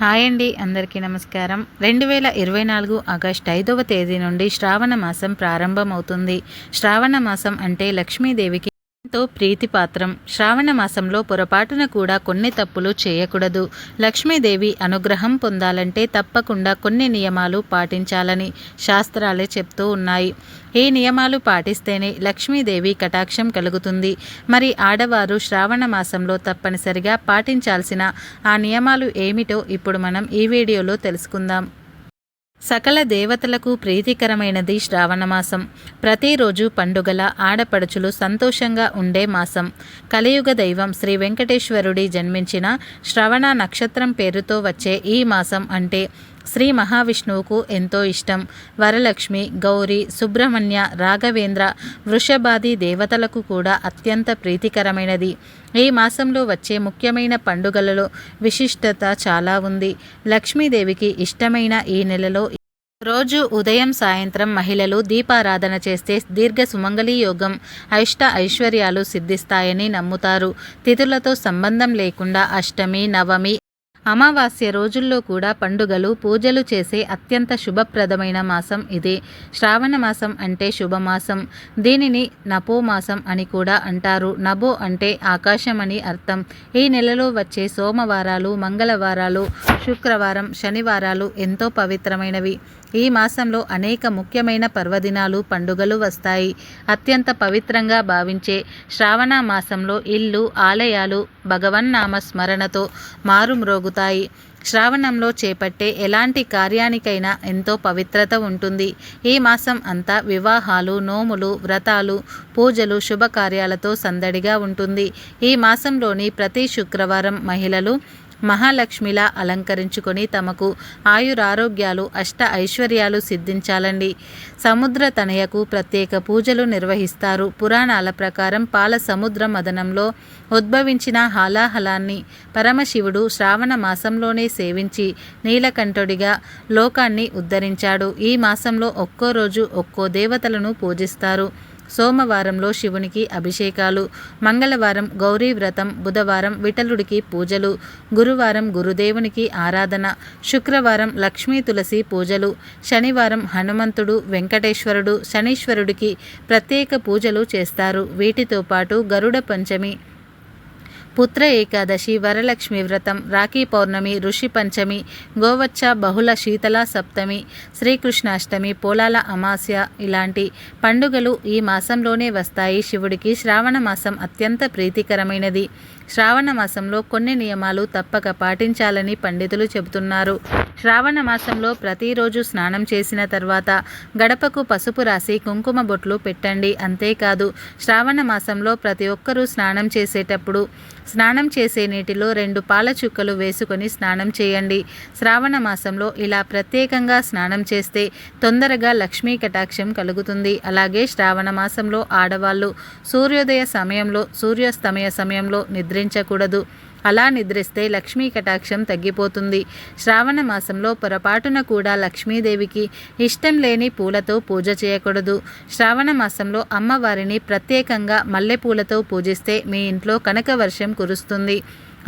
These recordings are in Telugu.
హాయ్ అండి అందరికీ నమస్కారం. రెండు వేల ఇరవై నాలుగు ఆగస్ట్ ఐదవ తేదీ నుండి శ్రావణ మాసం ప్రారంభమవుతుంది. శ్రావణ మాసం అంటే లక్ష్మీదేవికి ఎంతో ప్రీతిపాత్రం. శ్రావణ మాసంలో పొరపాటున కూడా కొన్ని తప్పులు చేయకూడదు. లక్ష్మీదేవి అనుగ్రహం పొందాలంటే తప్పకుండా కొన్ని నియమాలు పాటించాలని శాస్త్రాలే చెప్తూ ఉన్నాయి. ఈ నియమాలు పాటిస్తేనే లక్ష్మీదేవి కటాక్షం కలుగుతుంది. మరి ఆడవారు శ్రావణ మాసంలో తప్పనిసరిగా పాటించాల్సిన ఆ నియమాలు ఏమిటో ఇప్పుడు మనం ఈ వీడియోలో తెలుసుకుందాం. సకల దేవతలకు ప్రీతికరమైనది శ్రావణమాసం ప్రతిరోజు పండుగల ఆడపడుచులు సంతోషంగా ఉండే మాసం. కలియుగ దైవం శ్రీ వెంకటేశ్వరుడి జన్మించిన శ్రవణ నక్షత్రం పేరుతో వచ్చే ఈ మాసం అంటే శ్రీ మహావిష్ణువుకు ఎంతో ఇష్టం. వరలక్ష్మి గౌరీ సుబ్రహ్మణ్య రాఘవేంద్ర వృషభాది దేవతలకు కూడా అత్యంత ప్రీతికరమైనది. ఈ మాసంలో వచ్చే ముఖ్యమైన పండుగలలో విశిష్టత చాలా ఉంది. లక్ష్మీదేవికి ఇష్టమైన ఈ నెలలో రోజు ఉదయం సాయంత్రం మహిళలు దీపారాధన చేస్తే దీర్ఘ సుమంగళి యోగం అష్ట ఐశ్వర్యాలు సిద్ధిస్తాయని నమ్ముతారు. తిథులతో సంబంధం లేకుండా అష్టమి నవమి అమావాస్య రోజుల్లో కూడా పండుగలు పూజలు చేసే అత్యంత శుభప్రదమైన మాసం ఇదే. శ్రావణ మాసం అంటే శుభమాసం. దీనిని నపో మాసం అని కూడా అంటారు. నభో అంటే ఆకాశం అని అర్థం. ఈ నెలలో వచ్చే సోమవారాలు మంగళవారాలు శుక్రవారం శనివారాలు ఎంతో పవిత్రమైనవి. ఈ మాసంలో అనేక ముఖ్యమైన పర్వదినాలు పండుగలు వస్తాయి. అత్యంత పవిత్రంగా భావించే శ్రావణ మాసంలో ఇల్లు ఆలయాలు భగవన్నామ స్మరణతో మారుమ్రోగుతాయి. శ్రావణంలో చేపట్టే ఎలాంటి కార్యానికైనా ఎంతో పవిత్రత ఉంటుంది. ఈ మాసం అంతా వివాహాలు నోములు వ్రతాలు పూజలు శుభకార్యాలతో సందడిగా ఉంటుంది. ఈ మాసంలోని ప్రతి శుక్రవారం మహిళలు మహాలక్ష్మిలా అలంకరించుకొని తమకు ఆయురారోగ్యాలు అష్ట ఐశ్వర్యాలు సిద్ధించాలండి. సముద్ర తనయకు ప్రత్యేక పూజలు నిర్వహిస్తారు. పురాణాల ప్రకారం పాల సముద్ర మదనంలో ఉద్భవించిన హాలాహలాన్ని పరమశివుడు శ్రావణ మాసంలోనే సేవించి నీలకంఠుడిగా లోకాన్ని ఉద్ధరించాడు. ఈ మాసంలో ఒక్కో రోజు ఒక్కో దేవతలను పూజిస్తారు. సోమవారంలో శివునికి అభిషేకాలు. మంగళవారం గౌరీ వ్రతం బుధవారం విఠలుడికి పూజలు గురువారం గురుదేవునికి ఆరాధన శుక్రవారం లక్ష్మీ తులసి పూజలు శనివారం హనుమంతుడు వెంకటేశ్వరుడు శనీశ్వరుడికి ప్రత్యేక పూజలు చేస్తారు. వీటితో పాటు గరుడ పంచమి పుత్ర ఏకాదశి వరలక్ష్మి వ్రతం రాఖీ పౌర్ణమి ఋషి పంచమి గోవచ్చ బహుళ శీతల సప్తమి శ్రీకృష్ణాష్టమి పోలాల అమాస్య ఇలాంటి పండుగలు ఈ మాసంలోనే వస్తాయి. శివుడికి శ్రావణ మాసం అత్యంత ప్రీతికరమైనది. శ్రావణ మాసంలో కొన్ని నియమాలు తప్పక పాటించాలని పండితులు చెబుతున్నారు. శ్రావణ మాసంలో ప్రతిరోజు స్నానం చేసిన తర్వాత గడపకు పసుపు రాసి కుంకుమ బొట్లు పెట్టండి. అంతేకాదు శ్రావణ మాసంలో ప్రతి ఒక్కరూ స్నానం చేసేటప్పుడు స్నానం చేసే నీటిలో రెండు పాల చుక్కలు వేసుకొని స్నానం చేయండి. శ్రావణ మాసంలో ఇలా ప్రత్యేకంగా స్నానం చేస్తే తొందరగా లక్ష్మీ కటాక్షం కలుగుతుంది. అలాగే శ్రావణ మాసంలో ఆడవాళ్ళు సూర్యోదయ సమయంలో సూర్యాస్తమయ సమయంలో నిద్రించకూడదు. అలా నిద్రిస్తే లక్ష్మీ కటాక్షం తగ్గిపోతుంది. శ్రావణ మాసంలో పొరపాటున కూడా లక్ష్మీదేవికి ఇష్టం లేని పూలతో పూజ చేయకూడదు. శ్రావణ మాసంలో అమ్మవారిని ప్రత్యేకంగా మల్లెపూలతో పూజిస్తే మీ ఇంట్లో కనక వర్షం కురుస్తుంది.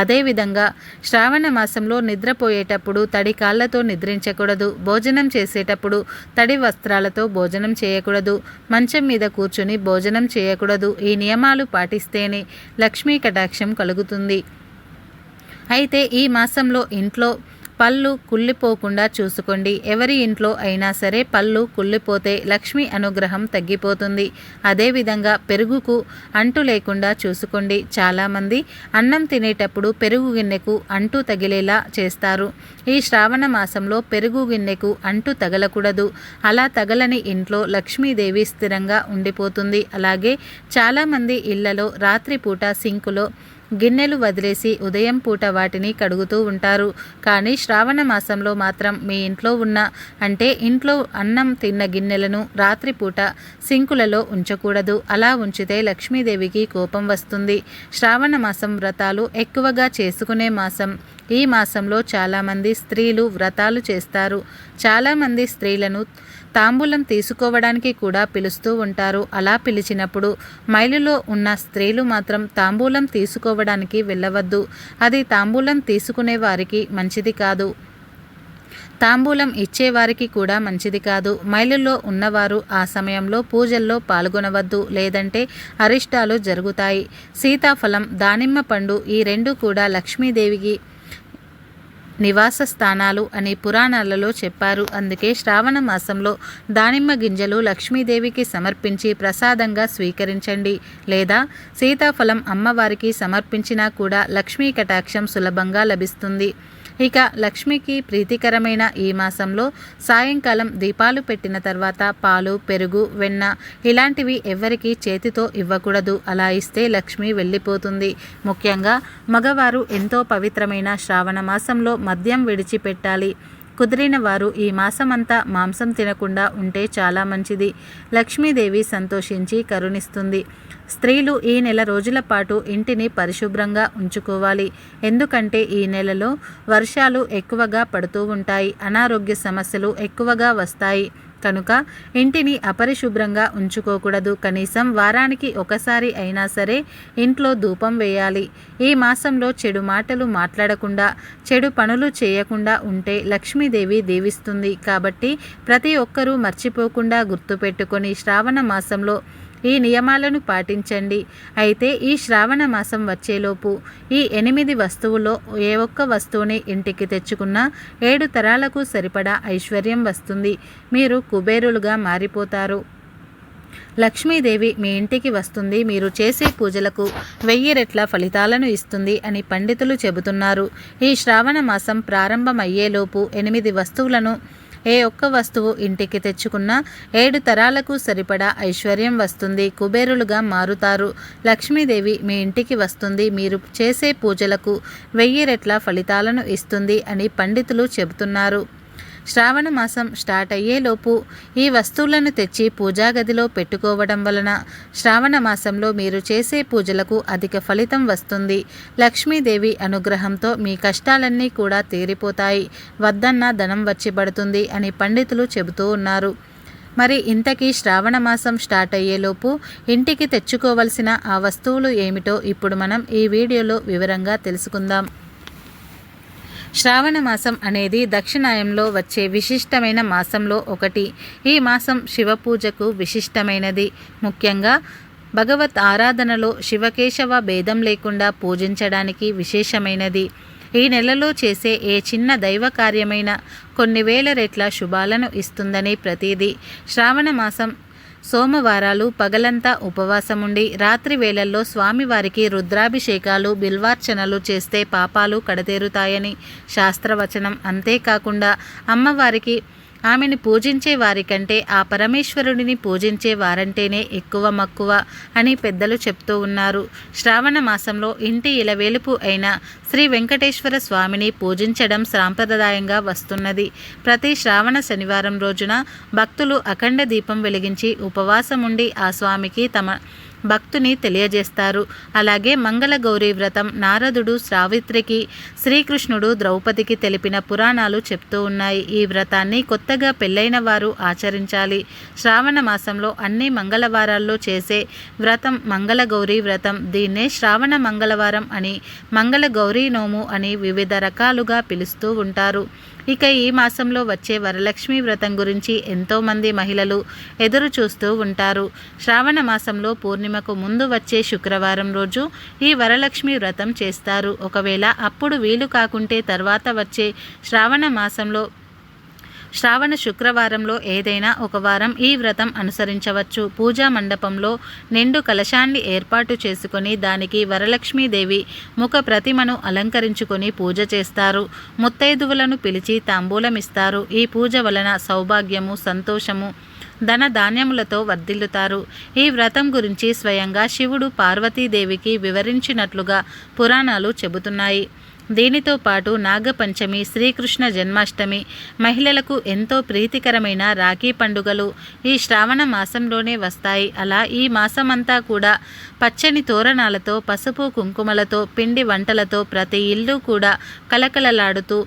అదేవిధంగా శ్రావణ మాసంలో నిద్రపోయేటప్పుడు తడి కాళ్ళతో నిద్రించకూడదు. భోజనం చేసేటప్పుడు తడి వస్త్రాలతో భోజనం చేయకూడదు. మంచం మీద కూర్చుని భోజనం చేయకూడదు. ఈ నియమాలు పాటిస్తేనే లక్ష్మీ కటాక్షం కలుగుతుంది. అయితే ఈ మాసంలో ఇంట్లో పళ్ళు కుళ్ళిపోకుండా చూసుకోండి. ఎవరి ఇంట్లో అయినా సరే పళ్ళు కుళ్ళిపోతే లక్ష్మి అనుగ్రహం తగ్గిపోతుంది. అదేవిధంగా పెరుగుకు అంటు లేకుండా చూసుకోండి. చాలామంది అన్నం తినేటప్పుడు పెరుగు గిన్నెకు అంటు తగిలేలా చేస్తారు. ఈ శ్రావణ మాసంలో పెరుగు గిన్నెకు అంటు తగలకూడదు. అలా తగలని ఇంట్లో లక్ష్మీదేవి స్థిరంగా ఉండిపోతుంది. అలాగే చాలామంది ఇళ్ళలో రాత్రిపూట సింకులో గిన్నెలు వదిలేసి ఉదయం పూట వాటిని కడుగుతూ ఉంటారు. కానీ శ్రావణ మాసంలో మాత్రం మీ ఇంట్లో ఉన్న అంటే ఇంట్లో అన్నం తిన్న గిన్నెలను రాత్రిపూట సింకులలో ఉంచకూడదు. అలా ఉంచితే లక్ష్మీదేవికి కోపం వస్తుంది. శ్రావణ మాసం వ్రతాలు ఎక్కువగా చేసుకునే మాసం. ఈ మాసంలో చాలామంది స్త్రీలు వ్రతాలు చేస్తారు. చాలామంది స్త్రీలను తాంబూలం తీసుకోవడానికి కూడా పిలుస్తూ ఉంటారు. అలా పిలిచినప్పుడు మైలులో ఉన్న స్త్రీలు మాత్రం తాంబూలం తీసుకోవడానికి వెళ్ళవద్దు. అది తాంబూలం తీసుకునే వారికి మంచిది కాదు. తాంబూలం ఇచ్చేవారికి కూడా మంచిది కాదు. మైలులో ఉన్నవారు ఆ సమయంలో పూజల్లో పాల్గొనవద్దు. లేదంటే అరిష్టాలు జరుగుతాయి. సీతాఫలం దానిమ్మ పండు ఈ రెండు కూడా లక్ష్మీదేవికి నివాస స్థానాలు అని పురాణాలలో చెప్పారు. అందుకే శ్రావణ మాసంలో దానిమ్మ గింజలు లక్ష్మీదేవికి సమర్పించి ప్రసాదంగా స్వీకరించండి. లేదా సీతాఫలం అమ్మవారికి సమర్పించినా కూడా లక్ష్మీ కటాక్షం సులభంగా లభిస్తుంది. ఇక లక్ష్మికి ప్రీతికరమైన ఈ మాసంలో సాయంకాలం దీపాలు పెట్టిన తర్వాత పాలు పెరుగు వెన్న ఇలాంటివి ఎవరికీ చేతితో ఇవ్వకూడదు. అలా ఇస్తే లక్ష్మి వెళ్ళిపోతుంది. ముఖ్యంగా మగవారు ఎంతో పవిత్రమైన శ్రావణ మాసంలో మద్యం విడిచిపెట్టాలి. కుదిరిన వారు ఈ మాసమంతా మాంసం తినకుండా ఉంటే చాలా మంచిది. లక్ష్మీదేవి సంతోషించి కరుణిస్తుంది. స్త్రీలు ఈ నెల రోజుల పాటు ఇంటిని పరిశుభ్రంగా ఉంచుకోవాలి. ఎందుకంటే ఈ నెలలో వర్షాలు ఎక్కువగా పడుతూ ఉంటాయి. అనారోగ్య సమస్యలు ఎక్కువగా వస్తాయి. కనుక ఇంటిని అపరిశుభ్రంగా ఉంచుకోకూడదు. కనీసం వారానికి ఒకసారి అయినా సరే ఇంట్లో ధూపం వేయాలి. ఈ మాసంలో చెడు మాటలు మాట్లాడకుండా చెడు పనులు చేయకుండా ఉంటే లక్ష్మీదేవి దీవిస్తుంది. కాబట్టి ప్రతి ఒక్కరూ మర్చిపోకుండా గుర్తుపెట్టుకొని శ్రావణ మాసంలో ఈ నియమాలను పాటించండి. అయితే ఈ శ్రావణ మాసం వచ్చేలోపు ఈ ఎనిమిది వస్తువులో ఏ ఒక్క వస్తువుని ఇంటికి తెచ్చుకున్నా ఏడు తరాలకు సరిపడా ఐశ్వర్యం వస్తుంది. మీరు కుబేరులుగా మారిపోతారు. లక్ష్మీదేవి మీ ఇంటికి వస్తుంది. మీరు చేసే పూజలకు వెయ్యి రెట్ల ఫలితాలను ఇస్తుంది అని పండితులు చెబుతున్నారు. ఈ శ్రావణ మాసం ప్రారంభమయ్యేలోపు ఎనిమిది వస్తువులను ఏ ఒక్క వస్తువు ఇంటికి తెచ్చుకున్నా ఏడు తరాలకు సరిపడా ఐశ్వర్యం వస్తుంది. కుబేరులుగా మారుతారు. లక్ష్మీదేవి మీ ఇంటికి వస్తుంది. మీరు చేసే పూజలకు వెయ్యి రెట్ల ఫలితాలను ఇస్తుంది అని పండితులు చెబుతున్నారు. శ్రావణ మాసం స్టార్ట్ అయ్యేలోపు ఈ వస్తువులను తెచ్చి పూజా గదిలో పెట్టుకోవడం వలన శ్రావణ మాసంలో మీరు చేసే పూజలకు అధిక ఫలితం వస్తుంది. లక్ష్మీదేవి అనుగ్రహంతో మీ కష్టాలన్నీ కూడా తీరిపోతాయి. వద్దన్న ధనం వచ్చిబడుతుంది అని పండితులు చెబుతూ ఉన్నారు. మరి ఇంతకీ శ్రావణ మాసం స్టార్ట్ అయ్యేలోపు ఇంటికి తెచ్చుకోవలసిన ఆ వస్తువులు ఏమిటో ఇప్పుడు మనం ఈ వీడియోలో వివరంగా తెలుసుకుందాం. శ్రావణ మాసం అనేది దక్షిణాయంలో వచ్చే విశిష్టమైన మాసంలో ఒకటి. ఈ మాసం శివ పూజకు విశిష్టమైనది. ముఖ్యంగా భగవత్ ఆరాధనలో శివకేశవ భేదం లేకుండా పూజించడానికి విశేషమైనది. ఈ నెలలో చేసే ఏ చిన్న దైవ కార్యమైన కొన్ని వేల రెట్ల శుభాలను ఇస్తుందని ప్రతీది. శ్రావణ మాసం సోమవారాలు పగలంతా ఉపవాసముండి రాత్రి వేళల్లో స్వామివారికి రుద్రాభిషేకాలు బిల్వార్చనలు చేస్తే పాపాలు కడతేరుతాయని శాస్త్రవచనం. అంతేకాకుండా అమ్మవారికి ఆమెను పూజించే వారికంటే ఆ పరమేశ్వరుడిని పూజించే వారంటేనే ఎక్కువ మక్కువ అని పెద్దలు చెప్తూ ఉన్నారు. శ్రావణ మాసంలో ఇంటి ఇలవేలుపు అయిన శ్రీ వెంకటేశ్వర స్వామిని పూజించడం సాంప్రదాయంగా వస్తున్నది. ప్రతి శ్రావణ శనివారం రోజున భక్తులు అఖండ దీపం వెలిగించి ఉపవాసం ఉండి ఆ స్వామికి తమ భక్తుని తెలియజేస్తారు. అలాగే మంగళ గౌరీ వ్రతం నారదుడు సావిత్రికి శ్రీకృష్ణుడు ద్రౌపదికి తెలిపిన పురాణాలు చెప్తూ ఉన్నాయి. ఈ వ్రతాన్ని కొత్తగా పెళ్ళైన వారు ఆచరించాలి. శ్రావణ మాసంలో అన్ని మంగళవారాల్లో చేసే వ్రతం మంగళ గౌరీ వ్రతం. దీన్నే శ్రావణ మంగళవారం అని మంగళ గౌరీ నోము అని వివిధ రకాలుగా పిలుస్తూ ఉంటారు. ఇక ఈ మాసంలో వచ్చే వరలక్ష్మి వ్రతం గురించి ఎంతోమంది మహిళలు ఎదురు చూస్తూ ఉంటారు. శ్రావణ మాసంలో పూర్ణిమకు ముందు వచ్చే శుక్రవారం రోజు ఈ వరలక్ష్మి వ్రతం చేస్తారు. ఒకవేళ అప్పుడు వీలు కాకుంటే తర్వాత వచ్చే శ్రావణ మాసంలో శ్రావణ శుక్రవారంలో ఏదైనా ఒక వారం ఈ వ్రతం అనుసరించవచ్చు. పూజా మండపంలో నిండు కలశాన్ని ఏర్పాటు చేసుకొని దానికి వరలక్ష్మీదేవి ముఖ ప్రతిమను అలంకరించుకొని పూజ చేస్తారు. ముత్తైదువులను పిలిచి తాంబూలమిస్తారు. ఈ పూజ వలన సౌభాగ్యము సంతోషము ధన ధాన్యములతో వర్ధిల్లుతారు. ఈ వ్రతం గురించి స్వయంగా శివుడు పార్వతీదేవికి వివరించినట్లుగా పురాణాలు చెబుతున్నాయి. దీనితో పాటు నాగపంచమి శ్రీకృష్ణ జన్మాష్టమి మహిళలకు ఎంతో ప్రీతికరమైన రాఖీ పండుగలు ఈ శ్రావణ మాసంలోనే వస్తాయి. అలా ఈ మాసమంతా కూడా పచ్చని తోరణాలతో పసుపు కుంకుమలతో పిండి వంటలతో ప్రతి ఇల్లు కూడా కలకలలాడుతూ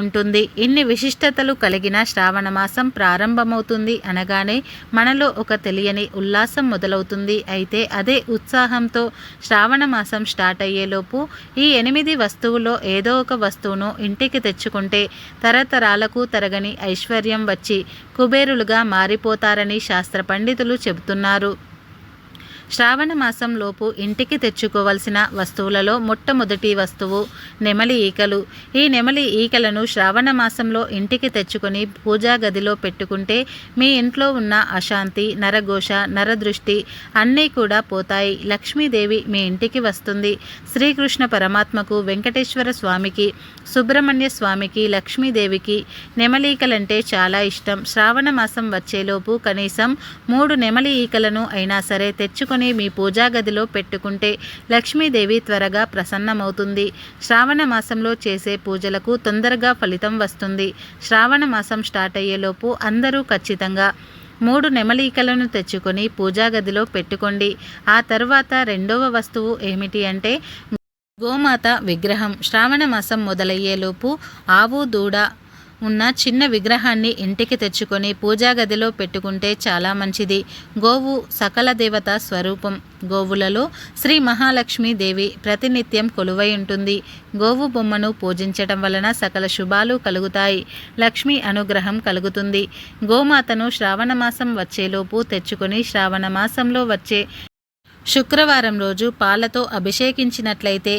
ఉంటుంది. ఇన్ని విశిష్టతలు కలిగిన శ్రావణ మాసం ప్రారంభమవుతుంది అనగానే మనలో ఒక తెలియని ఉల్లాసం మొదలవుతుంది. అయితే అదే ఉత్సాహంతో శ్రావణ మాసం స్టార్ట్ అయ్యేలోపు ఈ ఎనిమిది వస్తువులో ఏదో ఒక వస్తువును ఇంటికి తెచ్చుకుంటే తరతరాలకు తరగని ఐశ్వర్యం వచ్చి కుబేరులుగా మారిపోతారని శాస్త్ర పండితులు చెబుతున్నారు. శ్రావణ మాసంలోపు ఇంటికి తెచ్చుకోవలసిన వస్తువులలో మొట్టమొదటి వస్తువు నెమలి ఈకలు. ఈ నెమలి ఈకలను శ్రావణ మాసంలో ఇంటికి తెచ్చుకొని పూజా గదిలో పెట్టుకుంటే మీ ఇంట్లో ఉన్న అశాంతి నరఘోష నరదృష్టి అన్నీ కూడా పోతాయి. లక్ష్మీదేవి మీ ఇంటికి వస్తుంది. శ్రీకృష్ణ పరమాత్మకు వెంకటేశ్వర స్వామికి సుబ్రహ్మణ్య స్వామికి లక్ష్మీదేవికి నెమలీకలంటే చాలా ఇష్టం. శ్రావణ మాసం వచ్చేలోపు కనీసం మూడు నెమలి ఈకలను అయినా సరే తెచ్చుకొని ఇంట్లోనే మీ పూజా గదిలో పెట్టుకుంటే లక్ష్మీదేవి త్వరగా ప్రసన్నమవుతుంది. శ్రావణ మాసంలో చేసే పూజలకు తొందరగా ఫలితం వస్తుంది. శ్రావణ మాసం స్టార్ట్ అయ్యేలోపు అందరూ ఖచ్చితంగా మూడు నెమలీకలను తెచ్చుకొని పూజా గదిలో పెట్టుకోండి. ఆ తర్వాత రెండవ వస్తువు ఏమిటి అంటే గోమాత విగ్రహం. శ్రావణ మాసం మొదలయ్యేలోపు ఆవు దూడ ఉన్న చిన్న విగ్రహాన్ని ఇంటికి తెచ్చుకొని పూజా గదిలో పెట్టుకుంటే చాలా మంచిది. గోవు సకల దేవత స్వరూపం. గోవులలో శ్రీ మహాలక్ష్మి దేవి ప్రతినిత్యం కొలువై ఉంటుంది. గోవు బొమ్మను పూజించటం వలన సకల శుభాలు కలుగుతాయి. లక్ష్మి అనుగ్రహం కలుగుతుంది. గోమాతను శ్రావణ మాసం వచ్చేలోపు తెచ్చుకొని శ్రావణ మాసంలో వచ్చే శుక్రవారం రోజు పాలతో అభిషేకించినట్లయితే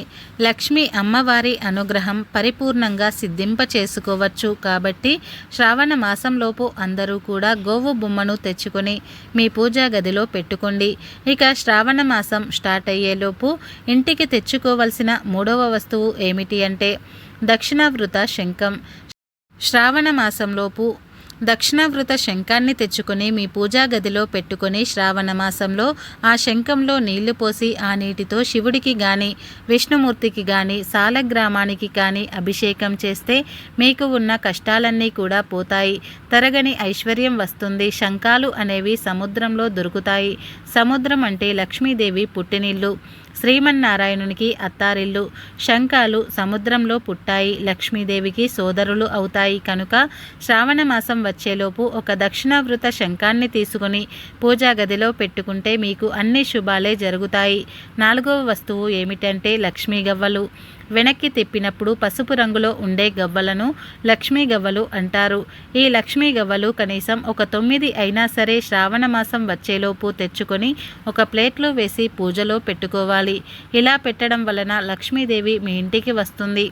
లక్ష్మీ అమ్మవారి అనుగ్రహం పరిపూర్ణంగా సిద్ధింప చేసుకోవచ్చు కాబట్టి శ్రావణ మాసంలోపు అందరూ కూడా గోవు బొమ్మను తెచ్చుకొని మీ పూజా గదిలో పెట్టుకోండి. ఇక శ్రావణ మాసం స్టార్ట్ అయ్యేలోపు ఇంటికి తెచ్చుకోవలసిన మూడవ వస్తువు ఏమిటి అంటే దక్షిణావృత శంఖం. శ్రావణ మాసంలోపు దక్షిణావృత శంఖాన్ని తెచ్చుకొని మీ పూజా గదిలో పెట్టుకొని శ్రావణ మాసంలో ఆ శంఖంలో నీళ్ళు పోసి ఆ నీటితో శివుడికి గాని విష్ణుమూర్తికి గాని సాలగ్రామానికి కానీ అభిషేకం చేస్తే మీకు ఉన్న కష్టాలన్నీ కూడా పోతాయి. తరగని ఐశ్వర్యం వస్తుంది. శంఖాలు అనేవి సముద్రంలో దొరుకుతాయి. సముద్రం అంటే లక్ష్మీదేవి పుట్టినిల్లు. శ్రీమన్నారాయణునికి అత్తారిల్లు. శంఖాలు సముద్రంలో పుట్టాయి. లక్ష్మీదేవికి సోదరులు అవుతాయి కనుక శ్రావణ మాసం వచ్చేలోపు ఒక దక్షిణావృత శంఖాన్ని తీసుకుని పూజా గదిలో పెట్టుకుంటే మీకు అన్ని శుభాలే జరుగుతాయి. నాలుగవ వస్తువు ఏమిటంటే లక్ష్మీ గవ్వలు వెనక్కి తిప్పినప్పుడు పసుపు రంగులో ఉండే గవ్వలను లక్ష్మీ గవ్వలు అంటారు. ఈ లక్ష్మీ గవ్వలు కనీసం ఒక తొమ్మిది అయినా సరే శ్రావణ మాసం వచ్చేలోపు తెచ్చుకొని ఒక ప్లేట్లో వేసి పూజలో పెట్టుకోవాలి. ఇలా పెట్టడం వలన లక్ష్మీదేవి మీ ఇంటికి వస్తుంది.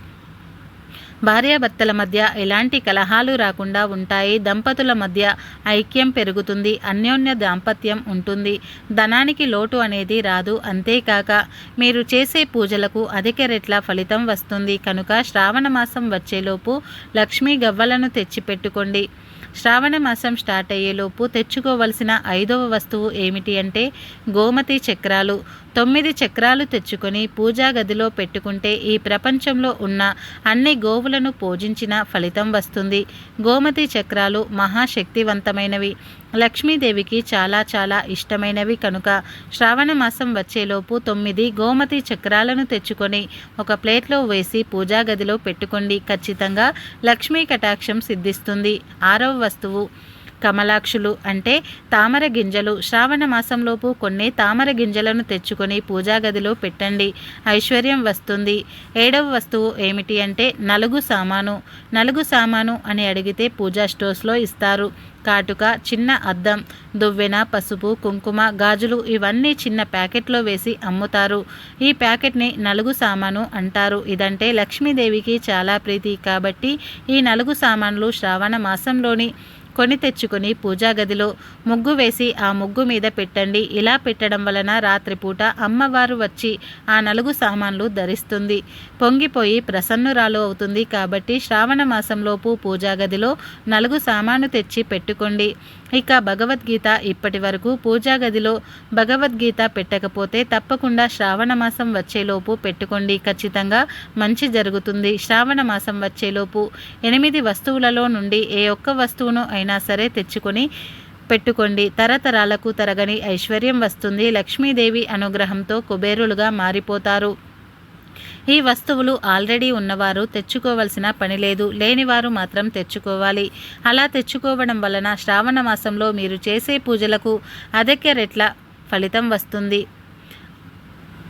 భార్యాభర్తల మధ్య ఎలాంటి కలహాలు రాకుండా ఉంటాయి దంపతుల మధ్య ఐక్యం పెరుగుతుంది అన్యోన్య దాంపత్యం ఉంటుంది. ధనానికి లోటు అనేది రాదు. అంతేకాక మీరు చేసే పూజలకు అధిక రెట్ల ఫలితం వస్తుంది. కనుక శ్రావణ మాసం వచ్చేలోపు లక్ష్మీ గవ్వలను తెచ్చిపెట్టుకోండి. శ్రావణ మాసం స్టార్ట్ అయ్యేలోపు తెచ్చుకోవలసిన ఐదవ వస్తువు ఏమిటి అంటే గోమతి చక్రాలు. తొమ్మిది చక్రాలు తెచ్చుకొని పూజా గదిలో పెట్టుకుంటే ఈ ప్రపంచంలో ఉన్న అన్ని గోవులను పూజించిన ఫలితం వస్తుంది. గోమతి చక్రాలు మహాశక్తివంతమైనవి. లక్ష్మీదేవికి చాలా చాలా ఇష్టమైనవి కనుక శ్రావణ మాసం వచ్చేలోపు తొమ్మిది గోమతి చక్రాలను తెచ్చుకొని ఒక ప్లేట్లో వేసి పూజా గదిలో పెట్టుకోండి. ఖచ్చితంగా లక్ష్మీ కటాక్షం సిద్ధిస్తుంది. ఆరవ వస్తువు కమలాక్షులు అంటే తామర గింజలు. శ్రావణ మాసంలోపు కొన్ని తామర గింజలను తెచ్చుకొని పూజా గదిలో పెట్టండి. ఐశ్వర్యం వస్తుంది. ఏడవ వస్తువు ఏమిటి అంటే నలుగు సామాను. నలుగు సామాను అని అడిగితే పూజా స్టోర్స్లో ఇస్తారు. కాటుక చిన్న అద్దం దువ్వెన పసుపు కుంకుమ గాజులు ఇవన్నీ చిన్న ప్యాకెట్లో వేసి అమ్ముతారు. ఈ ప్యాకెట్ని నలుగు సామాను అంటారు. ఇదంటే లక్ష్మీదేవికి చాలా ప్రీతి. కాబట్టి ఈ నలుగు సామాన్లు శ్రావణ మాసంలోని కొని తెచ్చుకొని పూజా గదిలో ముగ్గు వేసి ఆ ముగ్గు మీద పెట్టండి. ఇలా పెట్టడం వలన రాత్రిపూట అమ్మవారు వచ్చి ఆ నలుగు సామాన్లు ధరిస్తుంది. పొంగిపోయి ప్రసన్నురాలు అవుతుంది కాబట్టి శ్రావణ మాసంలోపు పూజా గదిలో నలుగు సామాను తెచ్చి పెట్టుకోండి. ఇక భగవద్గీత ఇప్పటి వరకు పూజా గదిలో భగవద్గీత పెట్టకపోతే తప్పకుండా శ్రావణ మాసం వచ్చేలోపు పెట్టుకోండి. ఖచ్చితంగా మంచి జరుగుతుంది. శ్రావణ మాసం వచ్చేలోపు ఎనిమిది వస్తువులలో నుండి ఏ ఒక్క వస్తువును అయినా సరే తెచ్చుకొని పెట్టుకోండి. తరతరాలకు తరగని ఐశ్వర్యం వస్తుంది. లక్ష్మీదేవి అనుగ్రహంతో కుబేరులుగా మారిపోతారు. ఈ వస్తువులు ఆల్రెడీ ఉన్నవారు తెచ్చుకోవలసిన పని లేదు. లేనివారు మాత్రం తెచ్చుకోవాలి. అలా తెచ్చుకోవడం వలన శ్రావణ మాసంలో మీరు చేసే పూజలకు అధిక రెట్ల ఫలితం వస్తుంది.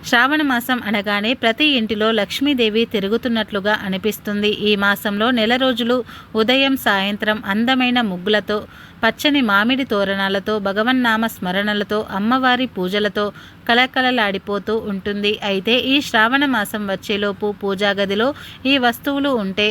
శ్రావణ మాసం అనగానే ప్రతి ఇంటిలో లక్ష్మీదేవి తిరుగుతున్నట్లుగా అనిపిస్తుంది. ఈ మాసంలో నెల రోజులు ఉదయం సాయంత్రం అందమైన ముగ్గులతో పచ్చని మామిడి తోరణాలతో భగవన్నామ స్మరణలతో అమ్మవారి పూజలతో కలకలలాడిపోతూ ఉంటుంది. అయితే ఈ శ్రావణ మాసం వచ్చేలోపు పూజా గదిలో ఈ వస్తువులు ఉంటే